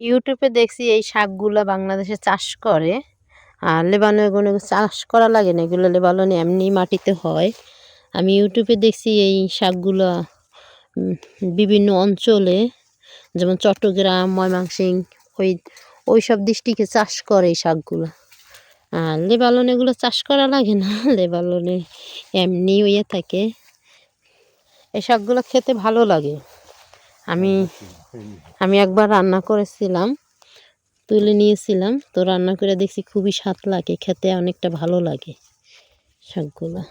ইউটিউবে দেখছি এই শাকগুলো বাংলাদেশে চাষ করে। আর লেবাননে কোনো চাষ করা লাগে না, এগুলো লেবাননে এমনি মাটিতে হয়। আমি ইউটিউবে দেখছি এই শাকগুলো বিভিন্ন অঞ্চলে, যেমন চট্টগ্রাম ময়মাংসিং ওই ওই সব ডিস্ট্রিক্টে চাষ করে এই শাকগুলো। আর লেবাননে এগুলো চাষ করা লাগে না লেবালনে এমনি হয়ে থাকে। এই শাকগুলো খেতে ভালো লাগে। আমি আমি একবার রান্না করেছিলাম, তুলে নিয়েছিলাম, তো রান্না করে দেখছি খুবই স্বাদ লাগে, খেতে অনেকটা ভালো লাগে শাকগুলো।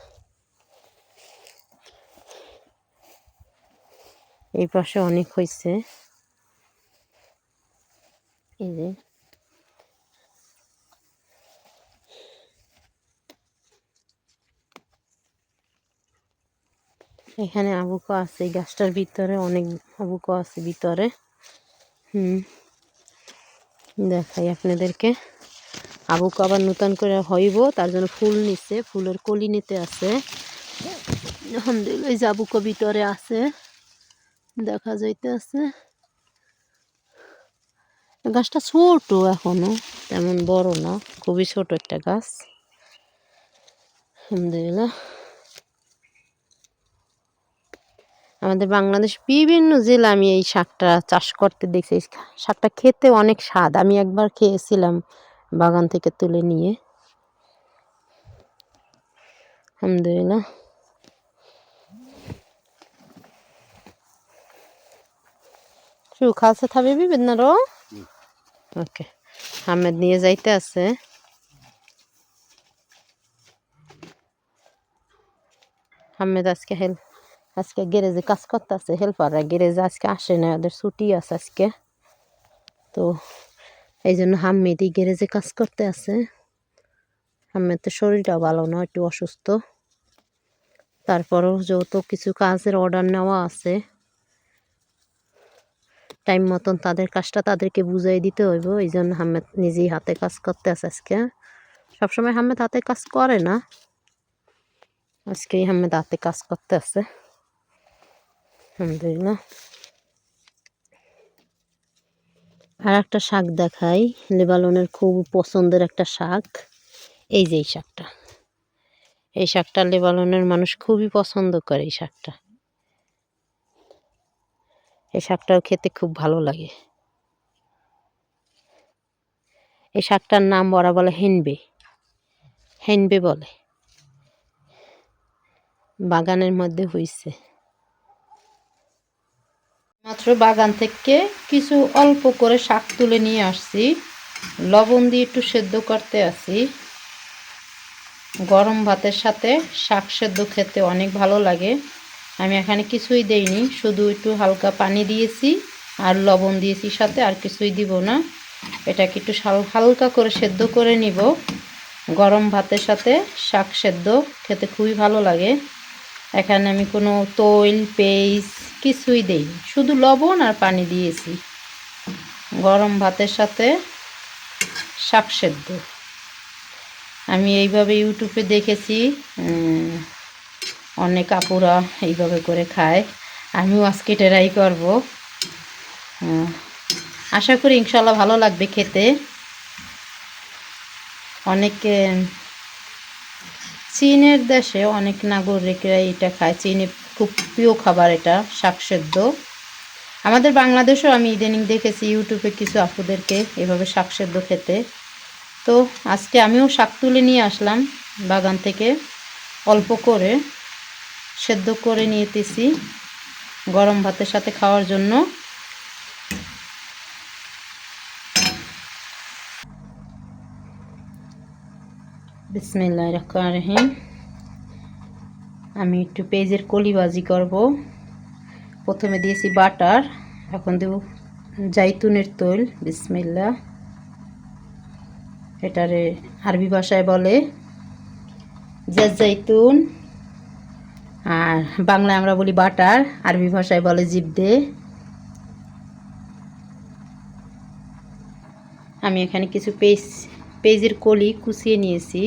এই পাশে অনেক হয়েছে এই যে। এখানে আবুকো আছে গাছটার ভিতরে অনেক আবুকো আছে ভিতরে। হুম। দেখাই আপনাদেরকে। আবুকো আবার নতুন করে হইব, তার জন্য ফুল নিচ্ছে ফুলের কলি নিতে আছে। আলহামদুলিল্লাহ আবুকো ভিতরে আছে, দেখা যাইতে আছে গাছটা ছোট এখনও, তেমন বড় না, খুবই ছোট একটা গাছ। আলহামদুলিল্লাহ। আমাদের বাংলাদেশ বিভিন্ন জেলা আমি এই শাকটা চাষ করতে দেখছি। শাকটা খেতে অনেক স্বাদ। আমি একবার খেয়েছিলাম বাগান থেকে তুলে নিয়ে। আলহামদুলিল্লাহ। শু খালসে থাকবি বেদনারও ওকে আহমেদ নিয়ে যাইতে আছে। আহমেদ আজকে হেল্প আজকে গ্যারেজে কাজ করতে আছে হেল্পাররা গ্যারেজে আজকে আসে না ওদের ছুটি আছে আজকে। তো এই জন্য হাম্মেদি গ্যারেজে কাজ করতে আছে। হাম্মেদ তো শরীরটা ভালো না, একটু অসুস্থ। তারপরেও যেহেতু কিছু কাজের অর্ডার নেওয়া আছে টাইম মতন তাদের কাজটা তাদেরকে বুঝাই দিতে হইব এই জন্য হামেদ নিজেই হাতে কাজ করতে আছে আজকে। সবসময় হামেদ হাতে কাজ করে না, আজকেই হামেদ হাতে কাজ করতে আছে। আলহামদুলিল্লাহ। আর একটা শাক দেখাই। লেবালনের খুব পছন্দের একটা শাক। এই যে এই শাকটা। এই শাকটা লেবালনের মানুষ খুবই পছন্দ করে এই শাকটা। এই শাকটাও খেতে খুব ভালো লাগে। এই শাকটার নাম ওরা বলে হেনবে। হেনবে বলে। বাগানের মধ্যে হইছে। মাত্র বাগান থেকে কিছু অল্প করে শাক তুলে নিয়ে আসছি। লবণ দিয়ে একটু সেদ্ধ করতে আসি গরম ভাতের সাথে শাক সেদ্ধ খেতে অনেক ভালো লাগে। আমি এখানে কিছুই দেইনি, শুধু একটু হালকা পানি দিয়েছি আর লবণ দিয়েছি সাথে, আর কিছুই দিব না। এটাকে একটু হালকা করে সেদ্ধ করে নিব। গরম ভাতের সাথে শাক সেদ্ধ খেতে খুবই ভালো লাগে। এখানে আমি কোনো তৈল, পেস্ট কিছুই দেই শুধু লবণ আর পানি দিয়েছি। গরম ভাতের সাথে শাক সেদ্ধ। আমি এইভাবে ইউটিউবে দেখেছি অনেক আপুরা এইভাবে করে খায়। আমিও আজকে ট্রাই করব। আশা করি ইনশাল্লাহ ভালো লাগবে খেতে। অনেকে চীনের দেশে অনেক নাগরিকরা এটা খায়। চীনে খুব প্রিয় খাবার এটা শাক সেদ্ধ আমাদের বাংলাদেশেও আমি ইদানিং দেখেছি, ইউটিউবে কিছু আপুদেরকে এভাবে শাক সেদ্ধ খেতে। তো আজকে আমিও শাক তুলে নিয়ে আসলাম বাগান থেকে। অল্প করে সেদ্ধ করে নিয়েতেছি গরম ভাতের সাথে খাওয়ার জন্য। বিসমিল্লা রহমান রহিম। আমি একটু পেঁয়াজের কলি ভাজি করব। প্রথমে দিয়েছি বাটার, এখন দেব জাইতুনের তৈল বিসমিল্লা এটারে আরবি ভাষায় বলে জাজ জাইতুন। আর বাংলায় আমরা বলি বাটার, আরবি ভাষায় বলে জিবদে আমি এখানে কিছু পেজ পেজের কলি কুচিয়ে নিয়েছি।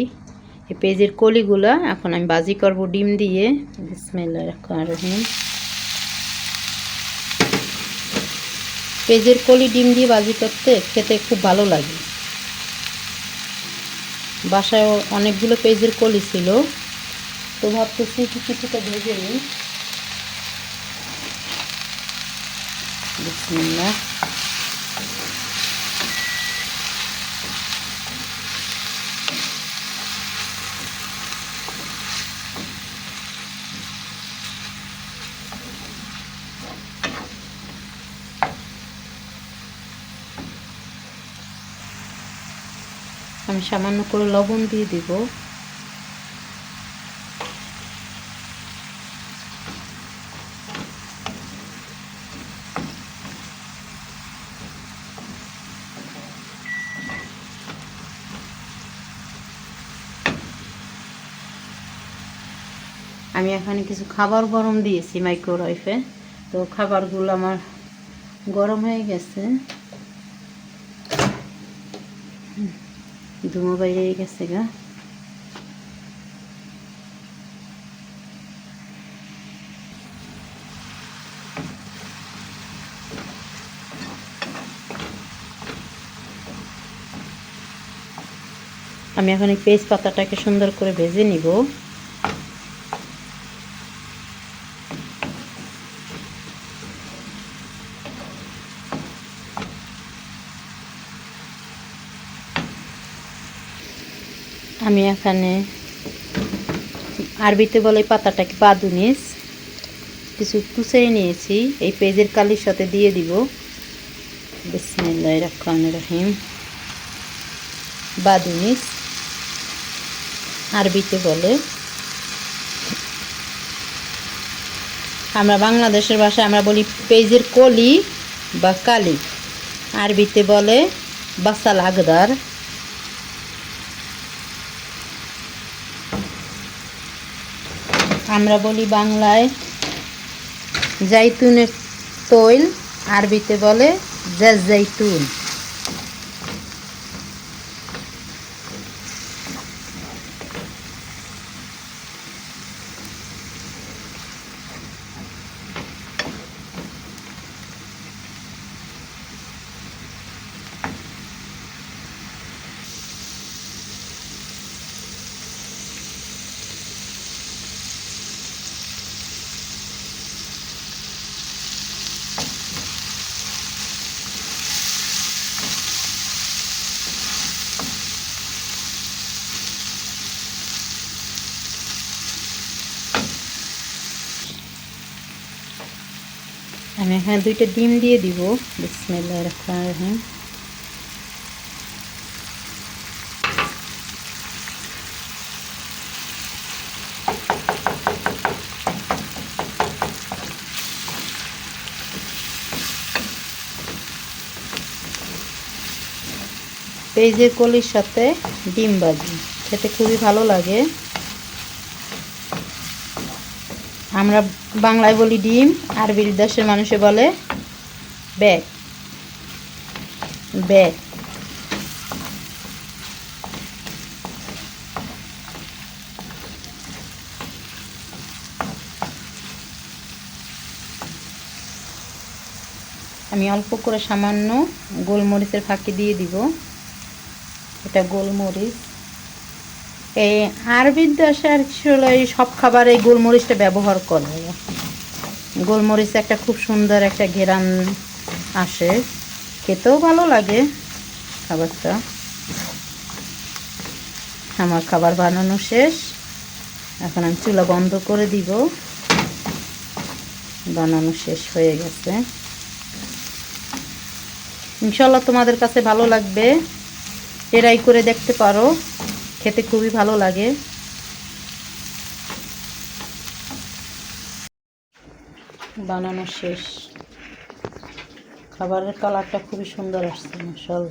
এই পেজের কলিগুলো এখন আমি বাজি করব ডিম দিয়ে। বিসমিল্লা পেঁয়াজের কলি ডিম দিয়ে বাজি করতে খেতে খুব ভালো লাগে। বাসায় অনেকগুলো পেঁয়াজের কলি ছিল। তো ভাবতেছি কিছুটা ভেজে নিই। বিসমিল্লাহ। আমি সামান্য করে লবণ দিয়ে দিব। আমি এখানে কিছু খাবার গরম দিয়েছি মাইক্রোওয়েভে। তো খাবারগুলো আমার গরম হয়ে গেছে। ধুমো বাইরে গেছে গা। আমি এখন এই পেস্ট পাতাটাকে সুন্দর করে ভেজে নিব। আমি এখানে আরবিতে বলে পাতাটাকে বাদুনিস কিছু কুচে নিয়েছি। এই পেজের কালির সাথে দিয়ে দিব। বিসমিল্লাহ রহমান রহিম। বাদুনিস আরবিতে বলে। আমরা বাংলাদেশের ভাষায় আমরা বলি পেজের কলি বা কালি। আরবিতে বলে বাসাল আগদার আমরা বলি বাংলায় জাইতুনের তৈল আরবিতে বলে জাইতুন। আমি এখানে দুইটা ডিম দিয়ে দিব। বিসমিল্লাহ রহমান রহিম। পেঁয়াজের কলির সাথে ডিম ভাজি, খেতে খুবই ভালো লাগে। আমরা বাংলায় বলি ডিম আর দেশের মানুষে বলে ব্যাগ। ব্যাগ। আমি অল্প করে সামান্য গোলমরিচের ফাঁকি দিয়ে দিব। এটা গোলমরিচ। এই আরবির দেশে আসলে সব খাবারে গোলমরিচটা ব্যবহার করে। গোলমরিচ একটা খুব সুন্দর একটা ঘেরান আসে। খেতেও ভালো লাগে খাবারটা। আমার খাবার বানানো শেষ। এখন আমি চুলা বন্ধ করে দিব। বানানো শেষ হয়ে গেছে। ইনশাল্লাহ তোমাদের কাছে ভালো লাগবে। এরাই করে দেখতে পারো। খেতে খুবই ভালো লাগে। বানানো শেষ। খাবারের কালারটা খুবই সুন্দর আসছে মশাল